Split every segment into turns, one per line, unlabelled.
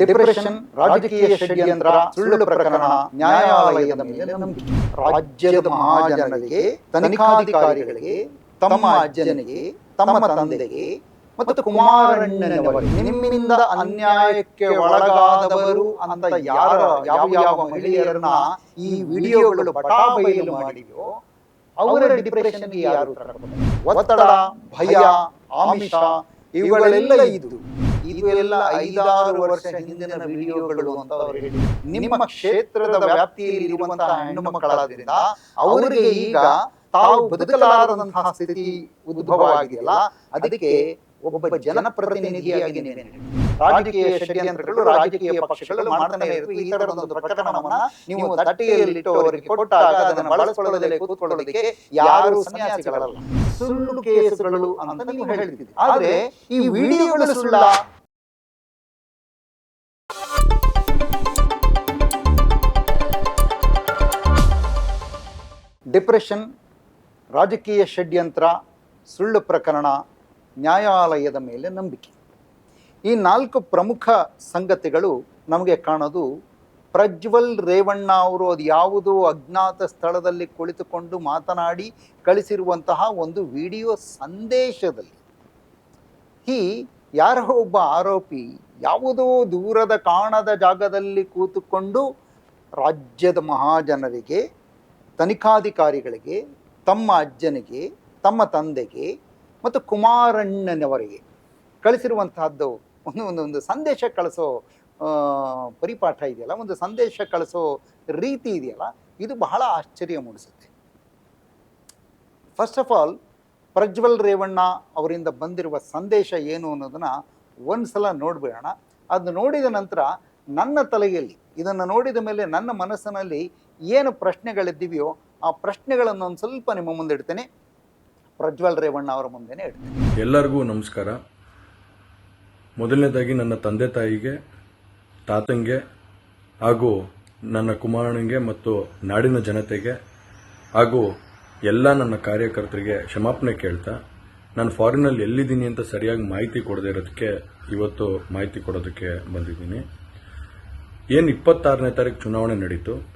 Depression, ರಾಜಕೀಯ ಷಡ್ಯಂತ್ರ, ಸುಳ್ಳು ಪ್ರಕರಣ, ನ್ಯಾಯಾಲಯದ ಮೇಲೆ ರಾಜ್ಯದ ಮಹಾಜನರಿಗೆ ತನಿಖಾಧಿಕಾರಿಗಳಿಗೆ, ತಮ್ಮ ಅಜ್ಜನಿಗೆ, ತಮ್ಮ ತಂದೆಗೆ ಮತ್ತು ಕುಮಾರಣ್ಣನವರಿಗೆ ನಿಮ್ಮಿಂದ ಅನ್ಯಾಯಕ್ಕೆ ಒಳಗಾದವರು ಅಂತ ಯಾರ, ಯಾವ ಯಾವ ಮಹಿಳೆಯರನ್ನ ಈ ವಿಡಿಯೋಗಳು ಬಟಾಬಯಲು ಮಾಡಿದೆಯೋ ಅವರ ಡಿಪ್ರೆಷನ್ಗೆ ಯಾರು? ಒತ್ತಡ, ಭಯ, ಆಮಿಷ, ಇವುಗಳೆಲ್ಲ ಇದು ಎಲ್ಲ ಐದಾರು ವರ್ಷ ಹಿಂದಿನ ವಿಡಿಯೋಗಳು ಅಂತ ಅವರು ಹೇಳಿ ನಿಮ್ಮ ಕ್ಷೇತ್ರದ ವ್ಯಾಪ್ತಿಯಲ್ಲಿ ಇರುವಂತಹ ಹೆಣ್ಣು ಮಕ್ಕಳಾದ್ರಿಂದ ಅವರಿಗೆ ಈಗ ತಾವು ಬದುಕಲಾರದಂತಹ ಸ್ಥಿತಿ ಉದ್ಭವ ಆಗಿದೆಯಲ್ಲ ಅದಕ್ಕೆ ಒಬ್ಬ ಜನಪ್ರತಿನಿಧಿಯಾಗಿ? ರಾಜಕೀಯ ಷಡ್ಯಂತ್ರಗಳು ರಾಜಕೀಯ ಪಕ್ಷಗಳು ಮಾಡ್ತಾನೆ ಇರುತ್ತೆ ಈ ಒಂದು ಪ್ರಕರಣವನ್ನ ನೀವು ತಟ್ಟೆಯಲ್ಲಿಟ್ಟು ಅವರಿಗೆ ಕೊಟ್ಟಾಗ ಅದನ್ನು ಬಳಸಿಕೊಳ್ಳೋದಕ್ಕೆ, ಕೂತ್ಕೊಳ್ಳೋದಕ್ಕೆ ಯಾರು ಸನ್ಯಾಸಿಗಳಲ್ಲ. ಸುಳ್ಳು ಕೇಸುಗಳು ಅಂತ ನೀವು ಹೇಳ್ತಿದ್ದೀರಿ. ಆದ್ರೆ ಈ ವಿಡಿಯೋಗಳು ಸುಳ್ಳ. ಡಿಪ್ರೆಷನ್, ರಾಜಕೀಯ ಷಡ್ಯಂತ್ರ, ಸುಳ್ಳು ಪ್ರಕರಣ, ನ್ಯಾಯಾಲಯದ ಮೇಲೆ ನಂಬಿಕೆ. ಈ ನಾಲ್ಕು ಪ್ರಮುಖ ಸಂಗತಿಗಳು ನಮಗೆ ಕಾಣೋದು ಪ್ರಜ್ವಲ್ ರೇವಣ್ಣ ಅವರು ಅದು ಯಾವುದೋ ಅಜ್ಞಾತ ಸ್ಥಳದಲ್ಲಿ ಕುಳಿತುಕೊಂಡು ಮಾತನಾಡಿ ಕಳಿಸಿರುವಂತಹ ಒಂದು ವಿಡಿಯೋ ಸಂದೇಶದಲ್ಲಿ. ಈ ಯಾರೋ ಒಬ್ಬ ಆರೋಪಿ ಯಾವುದೋ ದೂರದ ಕಾಣದ ಜಾಗದಲ್ಲಿ ಕೂತುಕೊಂಡು ರಾಜ್ಯದ ಮಹಾಜನರಿಗೆ ತನಿಖಾಧಿಕಾರಿಗಳಿಗೆ, ತಮ್ಮ ಅಜ್ಜನಿಗೆ, ತಮ್ಮ ತಂದೆಗೆ ಮತ್ತು ಕುಮಾರಣ್ಣನವರಿಗೆ ಕಳಿಸಿರುವಂತಹದ್ದು ಒಂದು ಒಂದು ಒಂದು ಸಂದೇಶ ಕಳಿಸೋ ಪರಿಪಾಠ ಇದೆಯಲ್ಲ? ಒಂದು ಸಂದೇಶ ಕಳಿಸೋ ರೀತಿ ಇದೆಯಲ್ಲ? ಇದು ಬಹಳ ಆಶ್ಚರ್ಯ ಮೂಡಿಸುತ್ತೆ. First of all Prajwal Revanna ಅವರಿಂದ ಬಂದಿರುವ ಸಂದೇಶ ಏನು ಅನ್ನೋದನ್ನು ಒಂದು ಸಲ ನೋಡಿಬಿಡೋಣ. ಅದನ್ನ ನೋಡಿದ ನಂತರ ನನ್ನ ತಲೆಯಲ್ಲಿ, ಇದನ್ನು ನೋಡಿದ ಮೇಲೆ ನನ್ನ ಮನಸ್ಸಿನಲ್ಲಿ ಏನು ಪ್ರಶ್ನೆಗಳಿದ್ದೀವಿಯೋ ಆ ಪ್ರಶ್ನೆಗಳನ್ನು ಒಂದು ಸ್ವಲ್ಪ ನಿಮ್ಮ ಮುಂದೆ ಇಡ್ತೇನೆ. ಪ್ರಜ್ವಲ್ ರೇವಣ್ಣ ಅವರ ಮುಂದೆನೇ ಇಡ್ತೇನೆ.
ಎಲ್ಲರಿಗೂ ನಮಸ್ಕಾರ. ಮೊದಲನೇದಾಗಿ ನನ್ನ ತಂದೆ ತಾಯಿಗೆ, ತಾತಂಗೆ ಹಾಗೂ ನನ್ನ ಕುಮಾರನಿಗೆ ಮತ್ತು ನಾಡಿನ ಜನತೆಗೆ ಹಾಗೂ ಎಲ್ಲ ನನ್ನ ಕಾರ್ಯಕರ್ತರಿಗೆ ಕ್ಷಮಾಪಣೆ ಕೇಳ್ತಾ, ನಾನು ಫಾರಿನಲ್ಲಿ ಎಲ್ಲಿದ್ದೀನಿ ಅಂತ ಸರಿಯಾಗಿ ಮಾಹಿತಿ ಕೊಡದೇ ಇರೋದಕ್ಕೆ, ಇವತ್ತು ಮಾಹಿತಿ ಕೊಡೋದಕ್ಕೆ ಬಂದಿದ್ದೀನಿ. ಏನು ಇಪ್ಪತ್ತಾರನೇ ತಾರೀಕು ಚುನಾವಣೆ ನಡೀತು.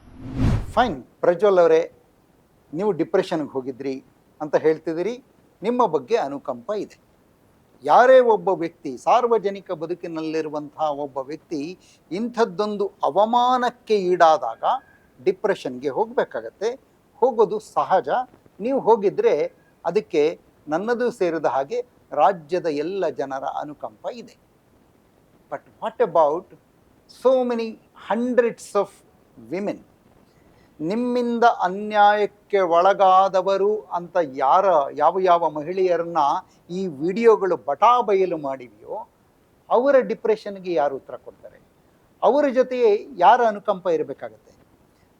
ಫೈನ್ ಪ್ರಜ್ವಲ್ ಅವರೇ, ನೀವು ಡಿಪ್ರೆಷನ್ಗೆ ಹೋಗಿದ್ರಿ ಅಂತ ಹೇಳ್ತಿದ್ದೀರಿ. ನಿಮ್ಮ ಬಗ್ಗೆ ಅನುಕಂಪ ಇದೆ. ಯಾರೇ ಒಬ್ಬ ವ್ಯಕ್ತಿ, ಸಾರ್ವಜನಿಕ ಬದುಕಿನಲ್ಲಿರುವಂತಹ ಒಬ್ಬ ವ್ಯಕ್ತಿ ಇಂಥದ್ದೊಂದು ಅವಮಾನಕ್ಕೆ ಈಡಾದಾಗ ಡಿಪ್ರೆಷನ್ಗೆ ಹೋಗಬೇಕಾಗತ್ತೆ. ಹೋಗೋದು ಸಹಜ. ನೀವು ಹೋಗಿದ್ರೆ ಅದಕ್ಕೆ ನನ್ನದು ಸೇರಿದ ಹಾಗೆ ರಾಜ್ಯದ ಎಲ್ಲ ಜನರ ಅನುಕಂಪ ಇದೆ. But what about so many hundreds of women ನಿಮ್ಮಿಂದ ಅನ್ಯಾಯಕ್ಕೆ ಒಳಗಾದವರು ಅಂತ ಯಾರ, ಯಾವ ಯಾವ ಮಹಿಳೆಯರನ್ನ ಈ ವಿಡಿಯೋಗಳು ಬಟಾಬಯಲು ಮಾಡಿವೆಯೋ ಅವರ ಡಿಪ್ರೆಷನ್ಗೆ ಯಾರು ಉತ್ತರ ಕೊಡ್ತಾರೆ? ಅವರ ಜೊತೆ ಯಾರ ಅನುಕಂಪ ಇರಬೇಕಾಗತ್ತೆ?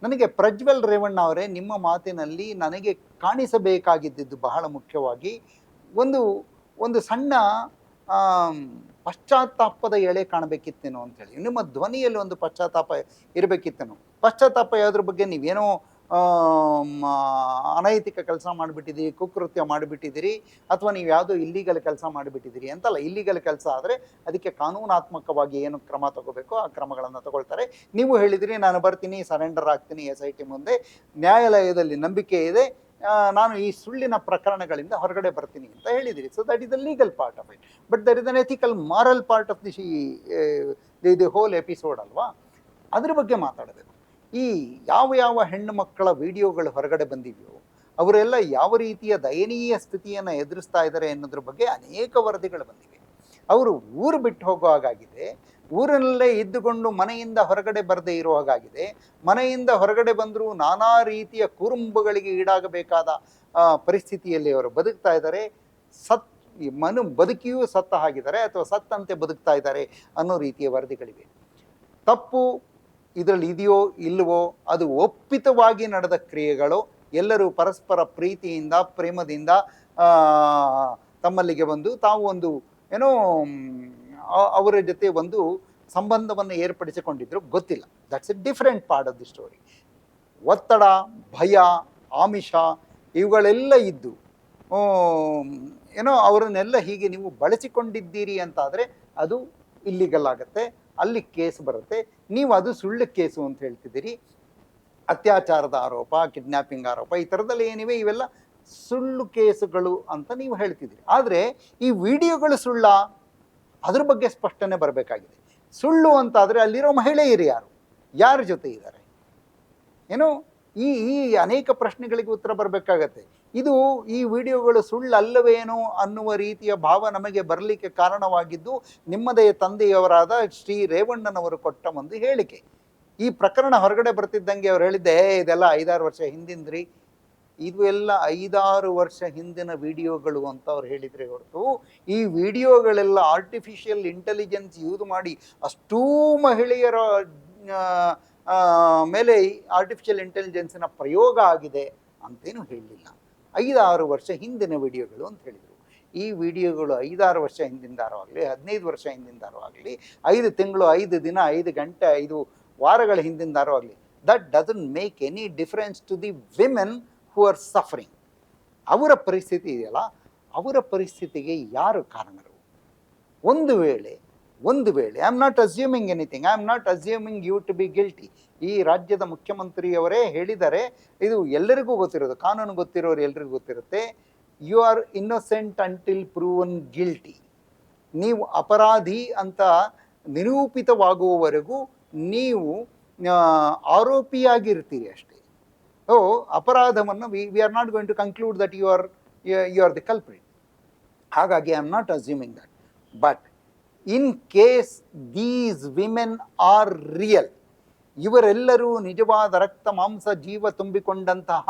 ನನಗೆ ಪ್ರಜ್ವಲ್ ರೇವಣ್ಣ ಅವರೇ ನಿಮ್ಮ ಮಾತಿನಲ್ಲಿ ನನಗೆ ಕಾಣಿಸಬೇಕಾಗಿದ್ದಿದ್ದು ಬಹಳ ಮುಖ್ಯವಾಗಿ ಒಂದು ಒಂದು ಸಣ್ಣ ಪಶ್ಚಾತ್ತಾಪದ ಎಳೆ ಕಾಣಬೇಕಿತ್ತೇನೋ ಅಂತೇಳಿ. ನಿಮ್ಮ ಧ್ವನಿಯಲ್ಲಿ ಒಂದು ಪಶ್ಚಾತ್ತಾಪ ಇರಬೇಕಿತ್ತೇನೋ. ಪಶ್ಚಾತ್ತಾಪ ಯಾವುದ್ರ ಬಗ್ಗೆ ನೀವೇನೋ ಅನೈತಿಕ ಕೆಲಸ ಮಾಡಿಬಿಟ್ಟಿದ್ದೀರಿ, ಕುಕೃತ್ಯ ಮಾಡಿಬಿಟ್ಟಿದ್ದೀರಿ, ಅಥವಾ ನೀವು ಯಾವುದೋ ಇಲ್ಲಿಗಲ್ ಕೆಲಸ ಮಾಡಿಬಿಟ್ಟಿದ್ದೀರಿ ಅಂತಲ್ಲ ಇಲ್ಲಿಗಲ್ ಕೆಲಸ ಆದರೆ ಅದಕ್ಕೆ ಕಾನೂನಾತ್ಮಕವಾಗಿ ಏನು ಕ್ರಮ ತಗೋಬೇಕು ಆ ಕ್ರಮಗಳನ್ನು ತಗೊಳ್ತಾರೆ. ನೀವು ಹೇಳಿದಿರಿ, ನಾನು ಬರ್ತೀನಿ ಸರೆಂಡರ್ ಆಗ್ತೀನಿ ಎಸ್ ಐ ಟಿ ಮುಂದೆ. ನ್ಯಾಯಾಲಯದಲ್ಲಿ ನಂಬಿಕೆ ಇದೆ ನಾನು ಈ ಸುಳ್ಳಿನ ಪ್ರಕರಣಗಳಿಂದ ಹೊರಗಡೆ ಬರ್ತೀನಿ ಅಂತ ಹೇಳಿದಿರಿ. So that is the legal part of it but there is an ethical moral part of the the the whole episode ಅಲ್ವಾ? ಅದ್ರ ಬಗ್ಗೆ ಮಾತಾಡಬೇಕು. ಈ ಯಾವ ಯಾವ ಹೆಣ್ಣು ಮಕ್ಕಳ ವಿಡಿಯೋಗಳು ಹೊರಗಡೆ ಬಂದಿವೆಯೋ, ಅವರೆಲ್ಲ ಯಾವ ರೀತಿಯ ದಯನೀಯ ಸ್ಥಿತಿಯನ್ನು ಎದುರಿಸ್ತಾ ಇದ್ದಾರೆ ಅನ್ನೋದ್ರ ಬಗ್ಗೆ ಅನೇಕ ವರದಿಗಳು ಬಂದಿವೆ. ಅವರು ಊರು ಬಿಟ್ಟು ಹೋಗೋ ಹಾಗಾಗಿದೆ. ಊರಲ್ಲೇ ಇದ್ದುಕೊಂಡು ಮನೆಯಿಂದ ಹೊರಗಡೆ ಬರದೇ ಇರೋ ಹಾಗಾಗಿದೆ ಮನೆಯಿಂದ ಹೊರಗಡೆ ಬಂದರೂ ನಾನಾ ರೀತಿಯ ಕುರುಂಬುಗಳಿಗೆ ಈಡಾಗಬೇಕಾದ ಪರಿಸ್ಥಿತಿಯಲ್ಲಿ ಅವರು ಬದುಕ್ತಾ ಇದ್ದಾರೆ. ಸತ್ ಮನು ಬದುಕಿಯೂ ಸತ್ತ ಹಾಗಿದ್ದಾರೆ ಅಥವಾ ಸತ್ತಂತೆ ಬದುಕ್ತಾ ಇದ್ದಾರೆ ಅನ್ನೋ ರೀತಿಯ ವರದಿಗಳಿವೆ. ತಪ್ಪು ಇದರಲ್ಲಿ ಇದೆಯೋ ಇಲ್ಲವೋ, ಅದು ಒಪ್ಪಿತವಾಗಿ ನಡೆದ ಕ್ರಿಯೆಗಳು, ಎಲ್ಲರೂ ಪರಸ್ಪರ ಪ್ರೀತಿಯಿಂದ, ಪ್ರೇಮದಿಂದ ತಮ್ಮಲ್ಲಿಗೆ ಬಂದು ತಾವು ಒಂದು, ಏನೋ ಅವರ ಜೊತೆ ಒಂದು ಸಂಬಂಧವನ್ನು ಏರ್ಪಡಿಸಿಕೊಂಡಿದ್ರು, ಗೊತ್ತಿಲ್ಲ. That's a different part of the story ಒತ್ತಡ, ಭಯ, ಆಮಿಷ, ಇವುಗಳೆಲ್ಲ ಇದ್ದು ಏನೋ ಅವರನ್ನೆಲ್ಲ ಹೀಗೆ ನೀವು ಬಳಸಿಕೊಂಡಿದ್ದೀರಿ ಅಂತಾದರೆ ಅದು ಇಲ್ಲಿಗಲ್ ಆಗುತ್ತೆ, ಅಲ್ಲಿ ಕೇಸ್ ಬರುತ್ತೆ. ನೀವು ಅದು ಸುಳ್ಳು ಕೇಸು ಅಂತ ಹೇಳ್ತಿದ್ದೀರಿ. ಅತ್ಯಾಚಾರದ ಆರೋಪ ಕಿಡ್ನ್ಯಾಪಿಂಗ್ ಆರೋಪ, ಈ ಥರದಲ್ಲಿ ಏನಿವೆ? ಇವೆಲ್ಲ ಸುಳ್ಳು ಕೇಸುಗಳು ಅಂತ ನೀವು ಹೇಳ್ತಿದ್ದೀರಿ. ಆದರೆ ಈ ವಿಡಿಯೋಗಳು ಸುಳ್ಳ ಅದ್ರ ಬಗ್ಗೆ ಸ್ಪಷ್ಟನೆ ಬರಬೇಕಾಗಿದೆ. ಸುಳ್ಳು ಅಂತಾದರೆ ಅಲ್ಲಿರೋ ಮಹಿಳೆಯರು ಯಾರು? ಯಾರ ಜೊತೆ ಇದ್ದಾರೆ? ಏನು? ಈ ಈ ಅನೇಕ ಪ್ರಶ್ನೆಗಳಿಗೆ ಉತ್ತರ ಬರಬೇಕಾಗತ್ತೆ. ಇದು ಈ ವಿಡಿಯೋಗಳು ಸುಳ್ಳಲ್ಲವೇನೋ ಅನ್ನುವ ರೀತಿಯ ಭಾವ ನಮಗೆ ಬರಲಿಕ್ಕೆ ಕಾರಣವಾಗಿದ್ದು ನಿಮ್ಮದೇ ತಂದೆಯವರಾದ ಶ್ರೀ ರೇವಣ್ಣನವರು ಕೊಟ್ಟ ಒಂದು ಹೇಳಿಕೆ. ಈ ಪ್ರಕರಣ ಹೊರಗಡೆ ಬರ್ತಿದ್ದಂಗೆ ಅವ್ರು ಹೇಳಿದ್ದೆ "ಏ, ಇದೆಲ್ಲ ಐದಾರು ವರ್ಷ ಹಿಂದಿಂದ್ರಿ. ಇದು ಎಲ್ಲ ಐದಾರು ವರ್ಷ ಹಿಂದಿನ ವಿಡಿಯೋಗಳು ಅಂತ ಅವ್ರು ಹೇಳಿದರೆ ಹೊರತು, ಈ ವಿಡಿಯೋಗಳೆಲ್ಲ ಆರ್ಟಿಫಿಷಿಯಲ್ ಇಂಟೆಲಿಜೆನ್ಸ್ ಯೂಸ್ ಮಾಡಿ ಅಷ್ಟೂ ಮಹಿಳೆಯರ ಮೇಲೆ ಆರ್ಟಿಫಿಷಿಯಲ್ ಇಂಟೆಲಿಜೆನ್ಸಿನ ಪ್ರಯೋಗ ಆಗಿದೆ ಅಂತೇನು ಹೇಳಲಿಲ್ಲ. ಐದಾರು ವರ್ಷ ಹಿಂದಿನ ವಿಡಿಯೋಗಳು ಅಂತ ಹೇಳಿದರು. ಈ ವಿಡಿಯೋಗಳು ಐದಾರು ವರ್ಷ ಹಿಂದಿಂದಾರು ಆಗಲಿ, ಹದಿನೈದು ವರ್ಷ ಹಿಂದಿಂದಾರು ಆಗಲಿ, ಐದು ತಿಂಗಳು, ಐದು ದಿನ, ಐದು ಗಂಟೆ, ಐದು ವಾರಗಳ ಹಿಂದಿಂದಾರು ಆಗಲಿ that doesn't make any difference to the women who are suffering ಅವರ ಪರಿಸ್ಥಿತಿ ಇದೆಯಲ್ಲ, ಅವರ ಪರಿಸ್ಥಿತಿಗೆ ಯಾರು ಕಾರಣರು? ಒಂದು ವೇಳೆ ಒಂದು ವೇಳೆ I am not assuming anything I am not assuming you to be guilty ಈ ರಾಜ್ಯದ ಮುಖ್ಯಮಂತ್ರಿಯವರೇ ಹೇಳಿದ್ದಾರೆ ಇದು ಎಲ್ಲರಿಗೂ ಗೊತ್ತಿರೋದು, ಕಾನೂನು ಗೊತ್ತಿರೋರು ಎಲ್ರಿಗೂ ಗೊತ್ತಿರುತ್ತೆ you are innocent until proven guilty ನೀವು ಅಪರಾಧಿ ಅಂತ ನಿರೂಪಿತವಾಗುವವರೆಗೂ ನೀವು ಆರೋಪಿಯಾಗಿರ್ತೀರಿ ಅಷ್ಟೇ. ಓ ಅಪರಾಧವನ್ನು we we are not going to conclude that you are you are the culprit ಹಾಗಾಗಿ I am not assuming that but in case these women are real ಇವರೆಲ್ಲರೂ ನಿಜವಾದ ರಕ್ತ ಮಾಂಸ ಜೀವ ತುಂಬಿಕೊಂಡಂತಹ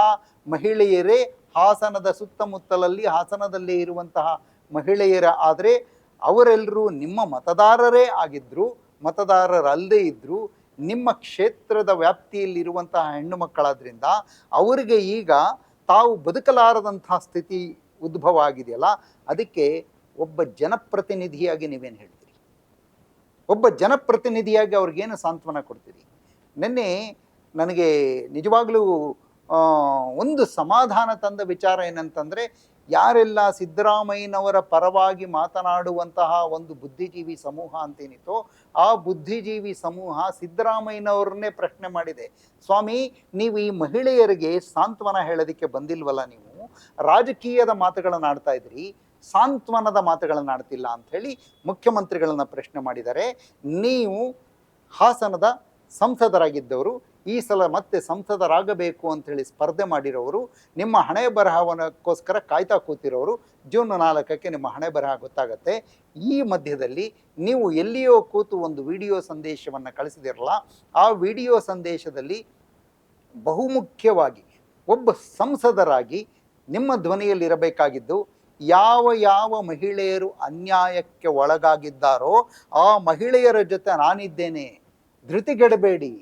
ಮಹಿಳೆಯರೇ ಹಾಸನದ ಸುತ್ತಮುತ್ತಲಲ್ಲಿ ಹಾಸನದಲ್ಲೇ ಇರುವಂತಹ ಮಹಿಳೆಯರ. ಆದರೆ ಅವರೆಲ್ಲರೂ ನಿಮ್ಮ ಮತದಾರರೇ ಆಗಿದ್ದರು ಮತದಾರರಲ್ಲದೇ ಇದ್ದರು ನಿಮ್ಮ ಕ್ಷೇತ್ರದ ವ್ಯಾಪ್ತಿಯಲ್ಲಿರುವಂತಹ ಹೆಣ್ಣು ಮಕ್ಕಳಾದ್ರಿಂದ ಅವರಿಗೆ ಈಗ ತಾವು ಬದುಕಲಾರದಂತಹ ಸ್ಥಿತಿ ಉದ್ಭವ ಆಗಿದೆಯಲ್ಲ, ಅದಕ್ಕೆ ಒಬ್ಬ ಜನಪ್ರತಿನಿಧಿಯಾಗಿ ನೀವೇನು ಹೇಳ್ತೀರಿ? ಒಬ್ಬ ಜನಪ್ರತಿನಿಧಿಯಾಗಿ ಅವ್ರಿಗೇನು ಸಾಂತ್ವನ ಕೊಡ್ತೀರಿ? ನಿನ್ನೆ ನನಗೆ ನಿಜವಾಗ್ಲೂ ಒಂದು ಸಮಾಧಾನ ತಂದ ವಿಚಾರ ಏನಂತಂದ್ರೆ ಯಾರೆಲ್ಲ ಸಿದ್ದರಾಮಯ್ಯನವರ ಪರವಾಗಿ ಮಾತನಾಡುವಂತಹ ಒಂದು ಬುದ್ಧಿಜೀವಿ ಸಮೂಹ ಅಂತೇನಿತ್ತೋ ಆ ಬುದ್ಧಿಜೀವಿ ಸಮೂಹ ಸಿದ್ದರಾಮಯ್ಯನವ್ರನ್ನೇ ಪ್ರಶ್ನೆ ಮಾಡಿದೆ. ಸ್ವಾಮಿ, ನೀವು ಈ ಮಹಿಳೆಯರಿಗೆ ಸಾಂತ್ವನ ಹೇಳೋದಕ್ಕೆ ಬಂದಿಲ್ವಲ್ಲ ನೀವು? ರಾಜಕೀಯದ ಮಾತುಗಳನ್ನು ಆಡ್ತಾ ಇದ್ರಿ, ಸಾಂತ್ವನದ ಮಾತುಗಳನ್ನು ಆಡ್ತಿಲ್ಲ ಅಂತ ಹೇಳಿ ಮುಖ್ಯಮಂತ್ರಿಗಳನ್ನ ಪ್ರಶ್ನೆ ಮಾಡಿದ್ದಾರೆ ನೀವು ಹಾಸನದ ಸಂಸದರಾಗಿದ್ದವರು, ಈ ಸಲ ಮತ್ತೆ ಸಂಸದರಾಗಬೇಕು ಅಂತ ಹೇಳಿ ಸ್ಪರ್ಧೆ ಮಾಡಿರೋರು, ನಿಮ್ಮ ಹಣೆ ಬರಹವನ್ನಕ್ಕೋಸ್ಕರ ಕಾಯ್ತಾ ಕೂತಿರೋರು, ಜೂನ್ ನಾಲ್ಕಕ್ಕೆ ನಿಮ್ಮ ಹಣೆ ಬರಹ ಗೊತ್ತಾಗತ್ತೆ. ಈ ಮಧ್ಯದಲ್ಲಿ ನೀವು ಎಲ್ಲಿಯೋ ಕೂತು ಒಂದು ವಿಡಿಯೋ ಸಂದೇಶವನ್ನು ಕಳಿಸಿದಿರಲ್ಲ, ಆ ವಿಡಿಯೋ ಸಂದೇಶದಲ್ಲಿ ಬಹುಮುಖ್ಯವಾಗಿ ಒಬ್ಬ ಸಂಸದರಾಗಿ ನಿಮ್ಮ ಧ್ವನಿಯಲ್ಲಿರಬೇಕಾಗಿದ್ದು, ಯಾವ ಯಾವ ಮಹಿಳೆಯರು ಅನ್ಯಾಯಕ್ಕೆ ಒಳಗಾಗಿದ್ದಾರೋ, ಆ ಮಹಿಳೆಯರ ಜೊತೆ ನಾನಿದ್ದೇನೆ ಧೃತಿಗೆಡಬೇಡಿ.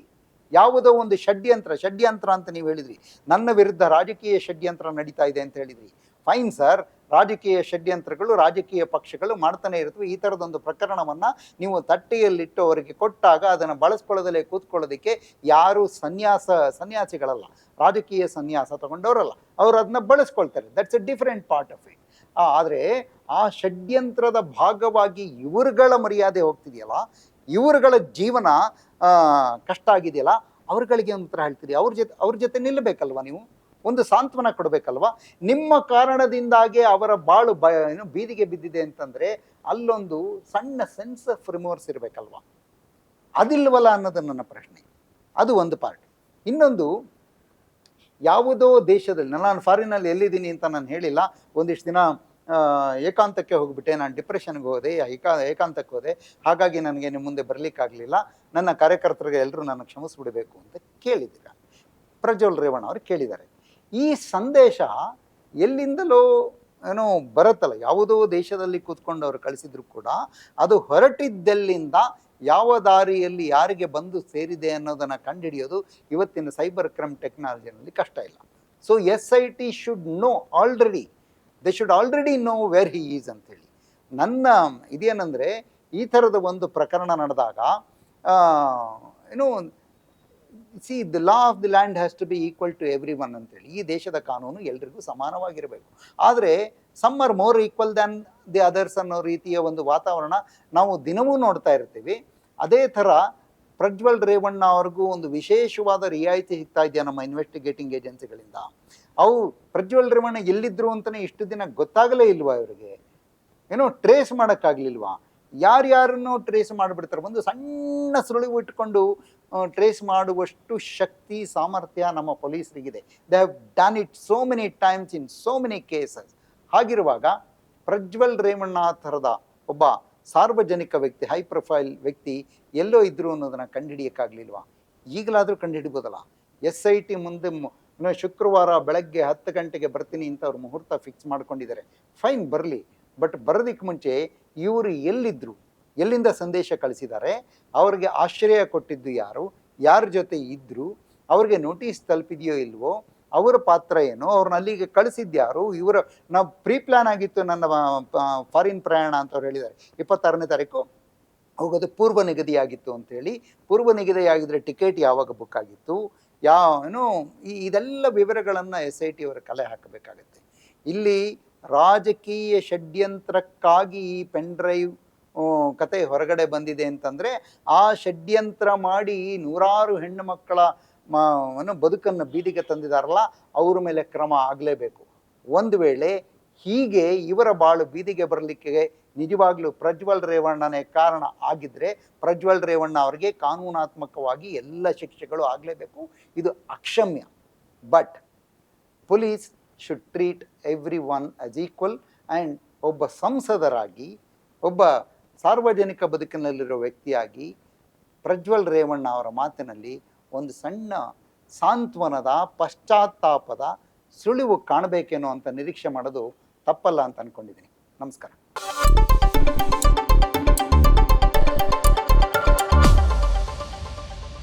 ಯಾವುದೋ ಒಂದು ಷಡ್ಯಂತ್ರ ಷಡ್ಯಂತ್ರ ಅಂತ ನೀವು ಹೇಳಿದ್ರಿ. ನನ್ನ ವಿರುದ್ಧ ರಾಜಕೀಯ ಷಡ್ಯಂತ್ರ ನಡೀತಾ ಇದೆ ಅಂತ ಹೇಳಿದ್ರಿ. ಫೈನ್ ಸರ್ ರಾಜಕೀಯ ಷಡ್ಯಂತ್ರಗಳು ರಾಜಕೀಯ ಪಕ್ಷಗಳು ಮಾಡ್ತಾನೆ ಇರ್ತವೆ ಈ ಥರದೊಂದು ಪ್ರಕರಣವನ್ನು ನೀವು ತಟ್ಟೆಯಲ್ಲಿಟ್ಟು ಅವರಿಗೆ ಕೊಟ್ಟಾಗ ಅದನ್ನು ಬಳಸ್ಕೊಳ್ಳೋದಲ್ಲೇ ಕೂತ್ಕೊಳ್ಳೋದಕ್ಕೆ ಯಾರು ಸನ್ಯಾಸ, ಸನ್ಯಾಸಿಗಳಲ್ಲ. ರಾಜಕೀಯ ಸನ್ಯಾಸ ತಗೊಂಡವರಲ್ಲ. ಅವರು ಅದನ್ನ ಬಳಸ್ಕೊಳ್ತಾರೆ. That's a different part of it ಆದರೆ ಆ ಷಡ್ಯಂತ್ರದ ಭಾಗವಾಗಿ ಇವರುಗಳ ಮರ್ಯಾದೆ ಹೋಗ್ತಿದೆಯಲ್ಲ? ಇವರುಗಳ ಜೀವನ ಕಷ್ಟ ಆಗಿದೆಯಲ್ಲ, ಅವ್ರಗಳಿಗೆ ಒಂಥರ ಹೇಳ್ತೀರಿ. ಅವ್ರ ಜೊತೆ ಅವ್ರ ಜೊತೆ ನಿಲ್ಲಬೇಕಲ್ವ ನೀವು? ಒಂದು ಸಾಂತ್ವನ ಕೊಡಬೇಕಲ್ವಾ? ನಿಮ್ಮ ಕಾರಣದಿಂದಾಗಿ ಅವರ ಬಾಳು ಬ, ಏನು ಬೀದಿಗೆ ಬಿದ್ದಿದೆ ಅಂತಂದರೆ ಅಲ್ಲೊಂದು ಸಣ್ಣ ಸೆನ್ಸ್ ಆಫ್ ರಿಮೋರ್ಸ್ ಇರಬೇಕಲ್ವಾ? ಅದಿಲ್ವಲ್ಲ ಅನ್ನೋದು ನನ್ನ ಪ್ರಶ್ನೆ. ಅದು ಒಂದು ಪಾರ್ಟ್ ಇನ್ನೊಂದು, ಯಾವುದೋ ದೇಶದಲ್ಲಿ, ನಾನು ಫಾರಿನಲ್ಲಿ ಎಲ್ಲಿದ್ದೀನಿ ಅಂತ ನಾನು ಹೇಳಿಲ್ಲ. ಒಂದಿಷ್ಟು ದಿನ ಏಕಾಂತಕ್ಕೆ ಹೋಗಿಬಿಟ್ಟೆ. ನಾನು ಡಿಪ್ರೆಷನ್ಗೆ ಹೋದೆ, ಏಕಾ, ಏಕಾಂತಕ್ಕೆ ಹೋದೆ. ಹಾಗಾಗಿ ನನಗೆ ನಿಮ್ಮ ಮುಂದೆ ಬರಲಿಕ್ಕಾಗಲಿಲ್ಲ. ನನ್ನ ಕಾರ್ಯಕರ್ತರಿಗೆ ಎಲ್ಲರೂ ನನ್ನ ಕ್ಷಮಿಸ್ಬಿಡಬೇಕು ಅಂತ ಕೇಳಿದ್ದೀರ ಪ್ರಜ್ವಲ್ ರೇವಣ್ಣ ಅವರು ಕೇಳಿದ್ದಾರೆ. ಈ ಸಂದೇಶ ಎಲ್ಲಿಂದಲೋ ಏನೋ ಬರುತ್ತಲ್ಲ. ಯಾವುದೋ ದೇಶದಲ್ಲಿ ಕೂತ್ಕೊಂಡು ಅವರು ಕಳಿಸಿದ್ರು ಕೂಡ ಅದು ಹೊರಟಿದ್ದಲ್ಲಿಂದ ಯಾವ ದಾರಿಯಲ್ಲಿ ಯಾರಿಗೆ ಬಂದು ಸೇರಿದೆ ಅನ್ನೋದನ್ನು ಕಂಡುಹಿಡಿಯೋದು ಇವತ್ತಿನ ಸೈಬರ್ ಕ್ರೈಮ್ ಟೆಕ್ನಾಲಜಿನಲ್ಲಿ ಕಷ್ಟ ಇಲ್ಲ. So S I T should know already they should already know where he is ಅಂತೇಳಿ. ನನ್ನ ಇದೇನೆಂದರೆ, ಈ ಥರದ ಒಂದು ಪ್ರಕರಣ ನಡೆದಾಗ ಏನು see the law of the land has to be equal to everyone ಅಂತೇಳಿ. ಈ ದೇಶದ ಕಾನೂನು ಎಲ್ರಿಗೂ ಸಮಾನವಾಗಿರಬೇಕು. ಆದರೆ some are more equal than the others ಅನ್ನೋ ರೀತಿಯ ಒಂದು ವಾತಾವರಣ ನಾವು ದಿನವೂ ನೋಡ್ತಾ ಇರ್ತೀವಿ. ಅದೇ ಥರ, ಪ್ರಜ್ವಲ್ ರೇವಣ್ಣ ಅವ್ರಿಗೂ ಒಂದು ವಿಶೇಷವಾದ ರಿಯಾಯಿತಿ ಸಿಗ್ತಾ ಇದೆಯಾ ನಮ್ಮ ಇನ್ವೆಸ್ಟಿಗೇಟಿಂಗ್ ಏಜೆನ್ಸಿಗಳಿಂದ ಅವು ಪ್ರಜ್ವಲ್ ರೇವಣ್ಣ ಎಲ್ಲಿದ್ರು ಅಂತಲೇ ಇಷ್ಟು ದಿನ ಗೊತ್ತಾಗಲೇ ಇಲ್ವಾ ಇವರಿಗೆ? ಏನೋ ಟ್ರೇಸ್ ಮಾಡೋಕ್ಕಾಗಲಿಲ್ವಾ? ಯಾರ್ಯಾರನ್ನೋ ಟ್ರೇಸ್ ಮಾಡಿಬಿಡ್ತಾರೆ. ಒಂದು ಸಣ್ಣ ಸುಳಿವು ಇಟ್ಕೊಂಡು ಟ್ರೇಸ್ ಮಾಡುವಷ್ಟು ಶಕ್ತಿ, ಸಾಮರ್ಥ್ಯ ನಮ್ಮ ಪೊಲೀಸರಿಗಿದೆ. They have done it so many times in so many cases ಹಾಗಿರುವಾಗ ಪ್ರಜ್ವಲ್ ರೇವಣ್ಣ ಥರದ ಒಬ್ಬ ಸಾರ್ವಜನಿಕ ವ್ಯಕ್ತಿ ಹೈ ಪ್ರೊಫೈಲ್ ವ್ಯಕ್ತಿ ಎಲ್ಲೋ ಇದ್ರು ಅನ್ನೋದನ್ನು ಕಂಡುಹಿಡಿಯೋಕ್ಕಾಗಲಿಲ್ವಾ ಈಗಲಾದರೂ ಕಂಡುಹಿಡಿಬೋದಲ್ಲ ಎಸ್ ಐ ಟಿ ಮುಂದೆ ಇನ್ನು ಶುಕ್ರವಾರ ಬೆಳಗ್ಗೆ ಹತ್ತು ಗಂಟೆಗೆ ಬರ್ತೀನಿ ಅಂತ ಅವ್ರು ಮುಹೂರ್ತ ಫಿಕ್ಸ್ ಮಾಡ್ಕೊಂಡಿದ್ದಾರೆ. ಫೈನ್ ಬರಲಿ ಬಟ್ ಬರೋದಕ್ಕೆ ಮುಂಚೆ ಇವರು ಎಲ್ಲಿದ್ದರು ಎಲ್ಲಿಂದ ಸಂದೇಶ ಕಳಿಸಿದ್ದಾರೆ, ಅವ್ರಿಗೆ ಆಶ್ರಯ ಕೊಟ್ಟಿದ್ದು ಯಾರು, ಯಾರ ಜೊತೆ ಇದ್ದರು ಅವ್ರಿಗೆ ನೋಟಿಸ್ ತಲುಪಿದೆಯೋ ಇಲ್ವೋ, ಅವರ ಪಾತ್ರ ಏನು ಅವ್ರನ್ನ ಅಲ್ಲಿಗೆ ಕಳಿಸಿದ್ಯಾರು ಇವರ, ನಾವು ಪ್ರೀ ಪ್ಲಾನ್ ಆಗಿತ್ತು ನನ್ನ ಫಾರಿನ್ ಪ್ರಯಾಣ ಅಂತ ಅವ್ರು ಹೇಳಿದ್ದಾರೆ. ಇಪ್ಪತ್ತಾರನೇ ತಾರೀಕು, ಹೋಗೋದು ಪೂರ್ವ ನಿಗದಿಯಾಗಿತ್ತು ಅಂತೇಳಿ ಪೂರ್ವ ನಿಗದಿಯಾಗಿದ್ದರೆ ಟಿಕೆಟ್ ಯಾವಾಗ ಬುಕ್ ಆಗಿತ್ತು ಯಾವ ಏನು ಈ ಇದೆಲ್ಲ ವಿವರಗಳನ್ನು ಎಸ್ ಐ ಟಿ ಅವರು ಕಲೆ ಹಾಕಬೇಕಾಗತ್ತೆ. ಇಲ್ಲಿ ರಾಜಕೀಯ ಷಡ್ಯಂತ್ರಕ್ಕಾಗಿ ಈ ಪೆನ್ ಡ್ರೈವ್ ಕತೆ ಹೊರಗಡೆ ಬಂದಿದೆ ಅಂತಂದರೆ ಆ ಷಡ್ಯಂತ್ರ ಮಾಡಿ ನೂರಾರು ಹೆಣ್ಣು ಮಕ್ಕಳ ಬದುಕನ್ನು ಬೀದಿಗೆ ತಂದಿದಾರಲ್ಲ, ಅವ್ರ ಮೇಲೆ ಕ್ರಮ ಆಗಲೇಬೇಕು. ಒಂದು ವೇಳೆ ಹೀಗೆ ಇವರ ಬಾಳು ಬೀದಿಗೆ ಬರಲಿಕ್ಕೆ ನಿಜವಾಗ್ಲೂ ಪ್ರಜ್ವಲ್ ರೇವಣ್ಣನೇ ಕಾರಣ ಆಗಿದ್ರೆ ಪ್ರಜ್ವಲ್ ರೇವಣ್ಣ ಅವರಿಗೆ ಕಾನೂನಾತ್ಮಕವಾಗಿ ಎಲ್ಲ ಶಿಕ್ಷೆಗಳು ಆಗಲೇಬೇಕು. ಇದು ಅಕ್ಷಮ್ಯ. But police should treat everyone as equal and ಒಬ್ಬ ಸಂಸದರಾಗಿ, ಒಬ್ಬ ಸಾರ್ವಜನಿಕ ಬದುಕಿನಲ್ಲಿರೋ ವ್ಯಕ್ತಿಯಾಗಿ ಪ್ರಜ್ವಲ್ ರೇವಣ್ಣ ಅವರ ಮಾತಿನಲ್ಲಿ ಒಂದು ಸಣ್ಣ ಸಾಂತ್ವನದ, ಪಶ್ಚಾತ್ತಾಪದ ಸುಳಿವು ಕಾಣಬೇಕೇನೋ ಅಂತ ನಿರೀಕ್ಷೆ ಮಾಡೋದು ತಪ್ಪಲ್ಲ ಅಂತ ಅಂದ್ಕೊಂಡಿದ್ದೀನಿ ನಮಸ್ಕಾರ. thank you